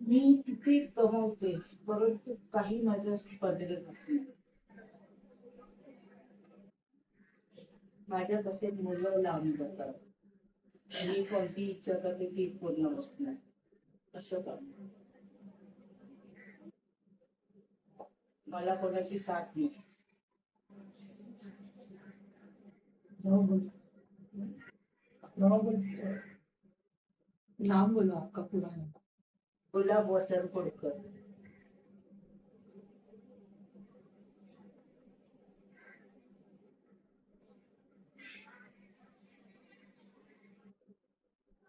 मी किती कमवते परंतु काही माझ्या पदरी नाही माझ्या कसे मुलं लांब जातात. मी कोणती इच्छा करते ती पूर्ण होत नाही. असं का मला कोणाची साथ नाही. नाम बोलो आपका पूरा नाम गुलाब वसंत कोडकर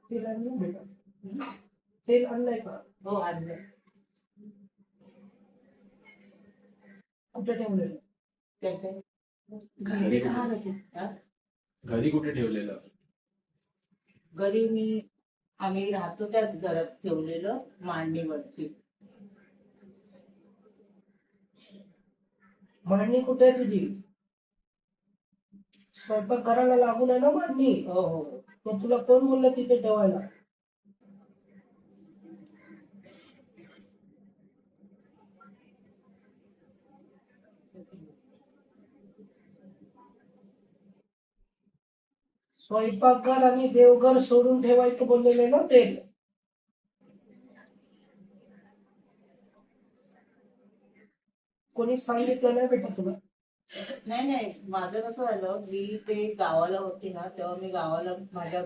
तेल आणलं बेटा? तेल आणलंय का? हो आणलं कुठे ठेवलेलं त्याचे घर में कहाँ रखे हा? घरी कुठे ठेवलेलं? घरी मी आम्ही राहतो त्याच घरात ठेवलेलं मांडणीवरती मांडणी कुठे आहे तुझी? स्वयंपाक करायला लागून आहे ना मांडणी हो हो हो. मग तुला कोण बोललं तिथे ठेवायला? स्वयंपाकघर आणि देवघर सोडून ठेवायचं बोललेलं ना तेल? कोणी सांगितलं नाही बेटा तुला? नाही नाही. माझं कसं झालं मी ते गावाला होती ना तेव्हा मी गावाला माझ्या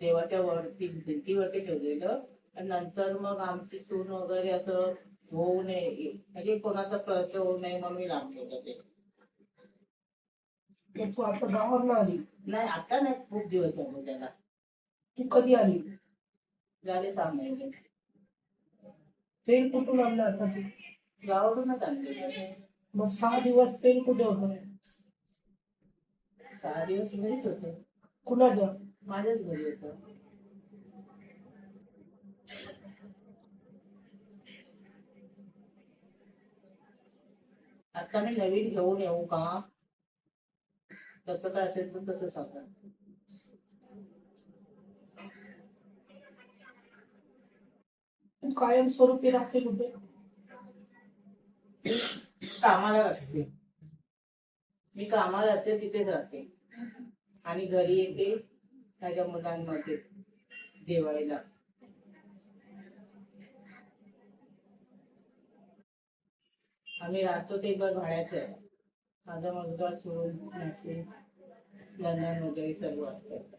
देवाच्या वरती भिंतीवरती ठेवलेलं. आणि नंतर मग आमची सून वगैरे असं होऊ नये म्हणजे कोणाचा प्रश्न होऊ नये म्हणून मी लांब ठेवलं ते. तर तू आता गावावर आली. नाही आता नाही खूप दिवस झाले त्याला. तू कधी आली? झाले सहा महिने. तेल कुठून आणलं आता तू? गावाकडूनच आणले मग सहा दिवस तेल कुठे होतं? सहा दिवस घरीच होते. कुणाच्या माझ्याच घरी होतं. आता मी नवीन घेऊन येऊ का? तसं काय असेल तर तसं सांगा. कायमस्वरूपी राहते कुठे? कामाला असते. मी कामाला असते तिथेच राहते आणि घरी येते माझ्या मुलांमध्ये जेवायला. आम्ही राहतो ते बघ भाड्याचं आहे. माझा मुलगा सोडून नातू, लंडन वगैरे सर्व असतात.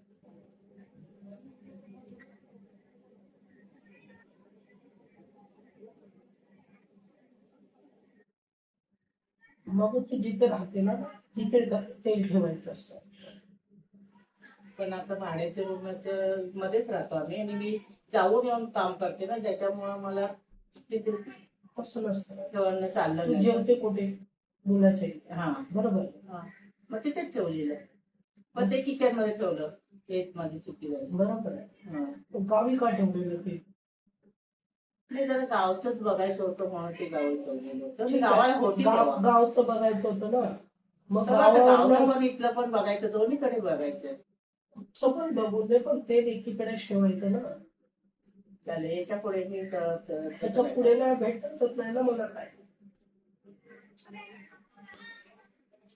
मग तू जिथे राहते ना तिथे तेल ठेवायचं असतं. पण आता भाड्याच्या रूमाच्या मध्येच राहतो आम्ही आणि मी जाऊन येऊन काम करते ना त्याच्यामुळं मला तिथे तसं नसतं चाललं जेवते कुठे? मुलाच्या इथे हा बरोबर. हा. मग तिथेच ठेवलेलं पण ते किचनमध्ये ठेवलं हेच माझी चुकी झाली. बरोबर आहे. हा. मग गावी का ठेवलेलं ते? नाही जरा गावच बघायचं होतं म्हणून ते गावी ठेवलेलं होतं. मी गावाला. होती गाव तेव्हा. गावचं बघायचं होतं ना? मग सगळं आता गावचं पण इथलं पण बघायचं दोन्हीकडे बघायचं. पण बघू दे पण तेल एकीकडेच ठेवायचं ना? चालेल याच्यापुढे मी त्याच्या पुढे नाही भेटतच नाही ना मला काय?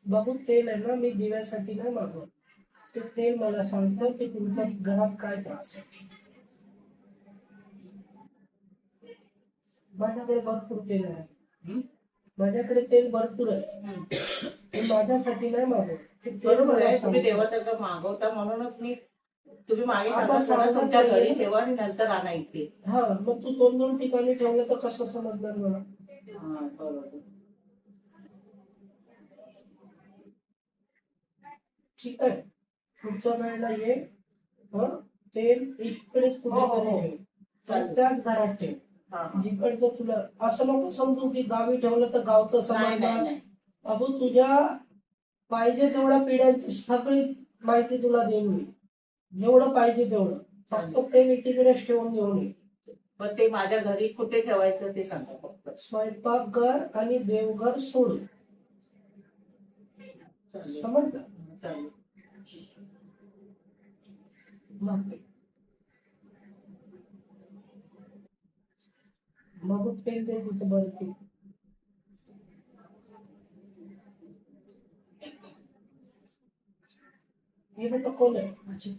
बघू तेल आहे ना मी दिव्यासाठी नाही मागवत ते तेल मला सांगतं की तुमच्या घरात काय त्रास आहे माझ्याकडे भरपूर तेल आहे? माझ्याकडे तेल भरपूर आहे हं. माझ्यासाठी नाही मागवत ते तेल बरोबर मला आहे तुम्ही सांगतं. देवासारखं मागवता म्हणूनच मी तुम्ही मागे आता सांगत होता, सांगत तुमच्या नाहीये. घरी ठेवा आणि नंतर आणा इथे हा मग तू दोन दोन ठिकाणी ठेवलं तर कसं समजणार मला हा बरोबर ठीक आहे. पुढच्या वेळेला ये. हं? तेल इकडेच हो, हो, हो. आणि त्याच घरात ठेव. हा, हा. जिकडचं तुला असं नको समजू की गावी ठेवलं तर गावचं नाही अगो तुझ्या पाहिजे तेवढ्या पिढ्यांची सगळी माहिती तुला देईन. मी जेवढं पाहिजे तेवढं. फक्त ते एकीकडेच ठेवून घेऊन ये पण ते माझ्या घरी कुठे ठेवायचं ते सांगा फक्त. स्वयंपाकघर आणि देवघर सोडून. समजलं? Могут передать собаки. ये भी तो कॉल है अच्छा